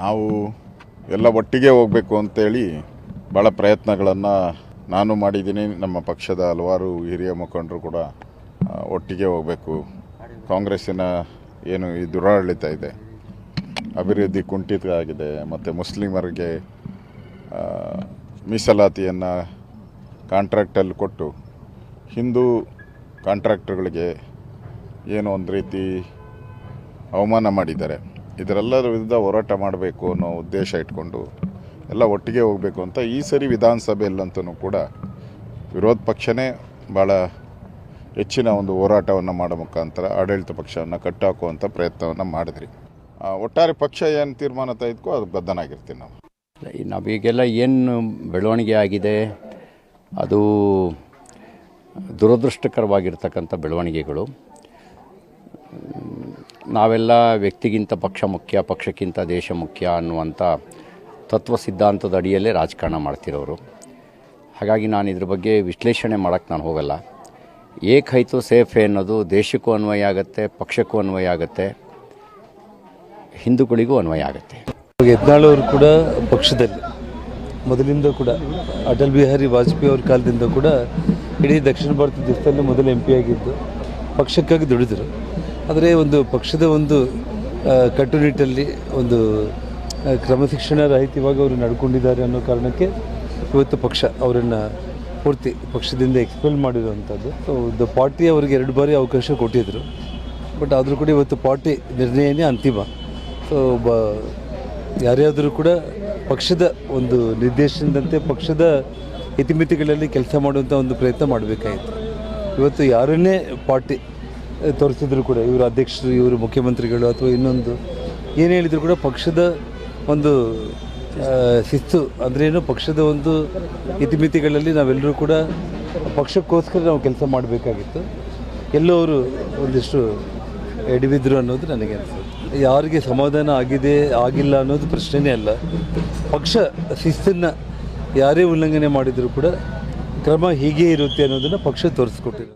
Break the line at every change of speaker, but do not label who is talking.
ನಾವು ಎಲ್ಲ ಒಟ್ಟಿಗೆ ಹೋಗಬೇಕು ಅಂತೇಳಿ ಭಾಳ ಪ್ರಯತ್ನಗಳನ್ನು ನಾನು ಮಾಡಿದ್ದೀನಿ. ನಮ್ಮ ಪಕ್ಷದ ಹಲವಾರು ಹಿರಿಯ ಮುಖಂಡರು ಕೂಡ ಒಟ್ಟಿಗೆ ಹೋಗಬೇಕು. ಕಾಂಗ್ರೆಸ್ಸಿನ ಏನು ಈ ದುರಾಡಳಿತ ಇದೆ, ಅಭಿವೃದ್ಧಿ ಕುಂಠಿತ ಆಗಿದೆ, ಮತ್ತು ಮುಸ್ಲಿಮರಿಗೆ ಮೀಸಲಾತಿಯನ್ನು ಕಾಂಟ್ರಾಕ್ಟಲ್ಲಿ ಕೊಟ್ಟು, ಹಿಂದೂ ಕಾಂಟ್ರಾಕ್ಟರ್ಗಳಿಗೆ ಏನೋ ಒಂದು ರೀತಿ ಅವಮಾನ ಮಾಡಿದ್ದಾರೆ. ಇದರೆಲ್ಲರ ವಿರುದ್ಧ ಹೋರಾಟ ಮಾಡಬೇಕು ಅನ್ನೋ ಉದ್ದೇಶ ಇಟ್ಕೊಂಡು ಎಲ್ಲ ಒಟ್ಟಿಗೆ ಹೋಗಬೇಕು ಅಂತ ಈ ಸರಿ ವಿಧಾನಸಭೆಯಲ್ಲಂತೂ ಕೂಡ ವಿರೋಧ ಪಕ್ಷನೇ ಭಾಳ ಹೆಚ್ಚಿನ ಒಂದು ಹೋರಾಟವನ್ನು ಮಾಡೋ ಮುಖಾಂತರ ಆಡಳಿತ ಪಕ್ಷವನ್ನು ಕಟ್ಟಾಕುವಂಥ ಪ್ರಯತ್ನವನ್ನು ಮಾಡಿದ್ರಿ. ಒಟ್ಟಾರೆ ಪಕ್ಷ ಏನು ತೀರ್ಮಾನ ತೆಗೆದುಕೋ ಅದು ಬದ್ಧನಾಗಿರ್ತೀವಿ ನಾವು.
ನಾವೀಗೆಲ್ಲ ಏನು ಬೆಳವಣಿಗೆ ಆಗಿದೆ, ಅದು ದುರದೃಷ್ಟಕರವಾಗಿರ್ತಕ್ಕಂಥ ಬೆಳವಣಿಗೆಗಳು. ನಾವೆಲ್ಲ ವ್ಯಕ್ತಿಗಿಂತ ಪಕ್ಷ ಮುಖ್ಯ, ಪಕ್ಷಕ್ಕಿಂತ ದೇಶ ಮುಖ್ಯ ಅನ್ನುವಂಥ ತತ್ವ ಸಿದ್ಧಾಂತದ ಅಡಿಯಲ್ಲೇ ರಾಜಕಾರಣ ಮಾಡ್ತಿರೋರು. ಹಾಗಾಗಿ ನಾನು ಇದ್ರ ಬಗ್ಗೆ ವಿಶ್ಲೇಷಣೆ ಮಾಡೋಕ್ಕೆ ನಾನು ಹೋಗಲ್ಲ. ಏಕ್ ಸೇಫೆ ಸೇಫ್ ಅನ್ನೋದು ದೇಶಕ್ಕೂ ಅನ್ವಯ ಆಗುತ್ತೆ, ಪಕ್ಷಕ್ಕೂ ಅನ್ವಯ ಆಗುತ್ತೆ, ಹಿಂದೂಗಳಿಗೂ ಅನ್ವಯ ಆಗುತ್ತೆ.
ಯತ್ನಾಳವರು ಕೂಡ ಪಕ್ಷದಲ್ಲಿ, ಮೊದಲಿಂದ ಕೂಡ, ಅಟಲ್ ಬಿಹಾರಿ ವಾಜಪೇಯಿ ಅವ್ರ ಕಾಲದಿಂದ ಕೂಡ ಇಡೀ ದಕ್ಷಿಣ ಭಾರತ ದೇಶದಲ್ಲಿ ಮೊದಲು ಎಂ ಪಿ ಆಗಿದ್ದು, ಪಕ್ಷಕ್ಕಾಗಿ ದುಡಿದರು. ಆದರೆ ಒಂದು ಪಕ್ಷದ ಒಂದು ಕಟ್ಟುನಿಟ್ಟಲ್ಲಿ ಒಂದು ಕ್ರಮಶಿಕ್ಷಣ ರಹಿತವಾಗಿ ಅವರು ನಡ್ಕೊಂಡಿದ್ದಾರೆ ಅನ್ನೋ ಕಾರಣಕ್ಕೆ ಇವತ್ತು ಪಕ್ಷ ಅವರನ್ನು ಪೂರ್ತಿ ಪಕ್ಷದಿಂದ ಎಕ್ಸ್ಪೆಲ್ ಮಾಡಿರುವಂಥದ್ದು. ಸೊ ದ ಪಾರ್ಟಿ ಅವರಿಗೆ ಎರಡು ಬಾರಿ ಅವಕಾಶ ಕೊಟ್ಟಿದ್ದರು ಬಟ್ ಆದರೂ ಕೂಡ ಇವತ್ತು ಪಾರ್ಟಿ ನಿರ್ಣಯನೇ ಅಂತಿಮ. ಸೊ ಬ ಯಾರ್ಯಾದರೂ ಕೂಡ ಪಕ್ಷದ ಒಂದು ನಿರ್ದೇಶನದಂತೆ ಪಕ್ಷದ ಇತಿಮಿತಿಗಳಲ್ಲಿ ಕೆಲಸ ಮಾಡುವಂಥ ಒಂದು ಪ್ರಯತ್ನ ಮಾಡಬೇಕಾಯಿತು. ಇವತ್ತು ಯಾರನ್ನೇ ಪಾರ್ಟಿ ತೋರಿಸಿದ್ರು ಕೂಡ, ಇವರು ಅಧ್ಯಕ್ಷರು, ಇವರು ಮುಖ್ಯಮಂತ್ರಿಗಳು ಅಥವಾ ಇನ್ನೊಂದು. ಏನು ಹೇಳಿದ್ರು ಕೂಡ ಪಕ್ಷದ ಒಂದು ಶಿಸ್ತು. ಅಂದ್ರೇನು ಪಕ್ಷದ ಒಂದು ಇತಿಮಿತಿಗಳಲ್ಲಿ ನಾವೆಲ್ಲರೂ ಕೂಡ ಪಕ್ಷಕ್ಕೋಸ್ಕರ ನಾವು ಕೆಲಸ ಮಾಡಬೇಕಾಗಿತ್ತು. ಎಲ್ಲೋ ಅವರು ಒಂದಿಷ್ಟು ಎಡವಿದ್ರು ಅನ್ನೋದು ನನಗೆ ಅನಿಸುತ್ತೆ. ಯಾರಿಗೆ ಸಮಾಧಾನ ಆಗಿದೆ, ಆಗಿಲ್ಲ ಅನ್ನೋದು ಪ್ರಶ್ನೆನೇ ಅಲ್ಲ. ಪಕ್ಷ ಶಿಸ್ತನ್ನು ಯಾರೇ ಉಲ್ಲಂಘನೆ ಮಾಡಿದರೂ ಕೂಡ ಕ್ರಮ ಹೀಗೆ ಇರುತ್ತೆ ಅನ್ನೋದನ್ನು ಪಕ್ಷ ತೋರಿಸ್ಕೊಟ್ಟಿರೋದು.